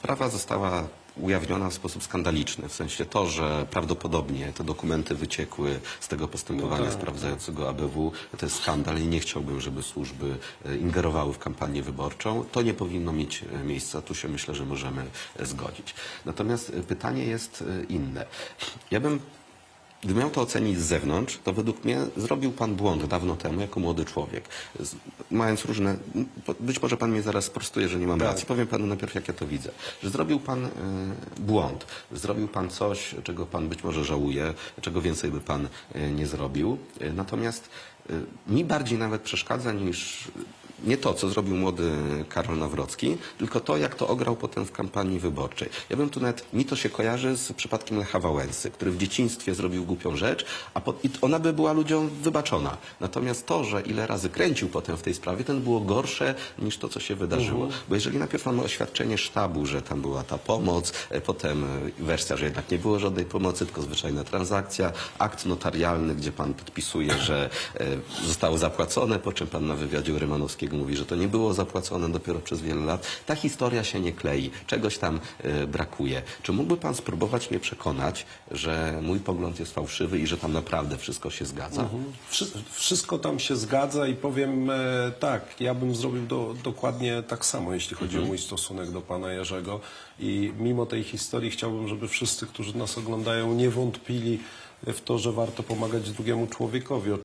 Sprawa została ujawniona w sposób skandaliczny, w sensie to, że prawdopodobnie te dokumenty wyciekły z tego postępowania tak. sprawdzającego ABW, to jest skandal i nie chciałbym, żeby służby e, ingerowały w kampanię wyborczą. To nie powinno mieć e, miejsca, tu się myślę, że możemy e, zgodzić. Natomiast pytanie jest inne. Ja bym Gdy miał to ocenić z zewnątrz, to według mnie zrobił pan błąd dawno temu jako młody człowiek. Z, mając różne. Być może pan mnie zaraz sprostuje, że nie mam Tak. racji. Powiem panu najpierw, jak ja to widzę. Że zrobił pan e, błąd. Zrobił pan coś, czego pan być może żałuje, czego więcej by pan e, nie zrobił. E, natomiast e, mi bardziej nawet przeszkadza niż nie to, co zrobił młody Karol Nawrocki, tylko to, jak to ograł potem w kampanii wyborczej. Ja bym tu nawet, mi to się kojarzy z przypadkiem Lecha Wałęsy, który w dzieciństwie zrobił głupią rzecz, a po, i ona by była ludziom wybaczona. Natomiast to, że ile razy kręcił potem w tej sprawie, to było gorsze niż to, co się wydarzyło. Bo jeżeli najpierw mamy oświadczenie sztabu, że tam była ta pomoc, e, potem e, wersja, że jednak nie było żadnej pomocy, tylko zwyczajna transakcja, akt notarialny, gdzie pan podpisuje, że e, zostało zapłacone, po czym pan na wywiadzie u Rymanowskiego mówi, że to nie było zapłacone dopiero przez wiele lat. Ta historia się nie klei, czegoś tam e, brakuje. Czy mógłby pan spróbować mnie przekonać, że mój pogląd jest fałszywy i że tam naprawdę wszystko się zgadza? Wszy- Wszystko tam się zgadza i powiem e, tak, ja bym zrobił do, dokładnie tak samo, jeśli chodzi o mój stosunek do pana Jerzego. I mimo tej historii chciałbym, żeby wszyscy, którzy nas oglądają, nie wątpili w to, że warto pomagać drugiemu człowiekowi.